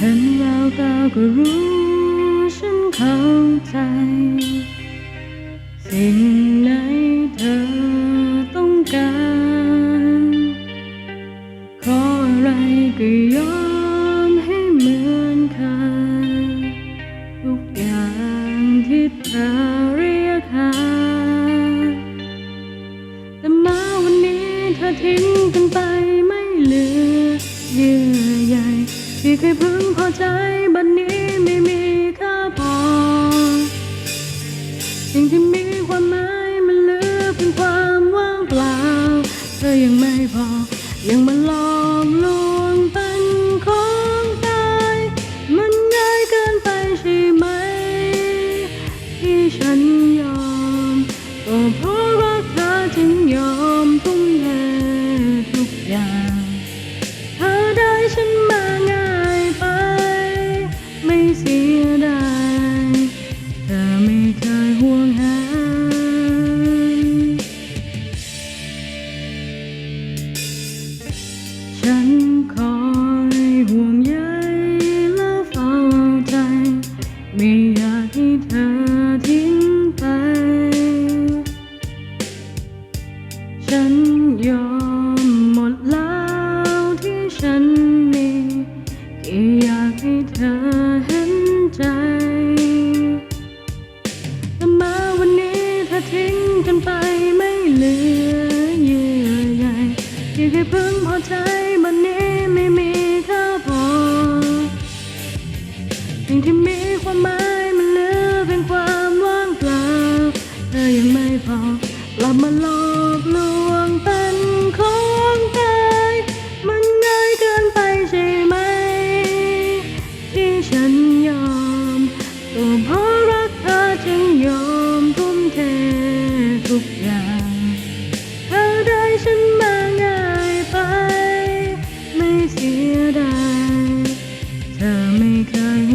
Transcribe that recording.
ตาก็รู้ฉันเข้าใจ สิ่งไหนเธอต้องการ ขออะไรก็ยอมให้เหมือนเคยทุกอย่างที่เธอเรียกหา แต่มาวันนี้เธอทิ้งกันไปไม่เหลือเยื่อใย ที่เคยพึงพอใจบัดนนี้ไม่มีค่าพอ สิ่งที่มีความหมายมันเหลือเพียงความว่างเปล่า เธอยังไม่พอ ยังมาหลอกลวงเป็นของตาย มันง่ายเกินไปใช่ไหม ที่ฉัน ไม่อยากให้เธอทิ้งไป ฉันยอมหมดแล้วที่ฉันมีแค่อยากให้เธอเห็นใจแต่มาวันนี้เธอทิ้งกันไปไม่เหลือเยื่อใยที่เคยพึงพอใจวันนี้ไม่มีค่าพอสิ่งที่มีความหมาย ยังไม่พอเรามาหลอกลวงเป็นของตายมันง่ายเกินไปใช่ไหม ที่ฉันยอมตัวเพราะรักเธอจึงยอมทุ่มเททุกอย่างเธอได้ฉันมาง่ายไป ไม่เสียดายเธอไม่เคย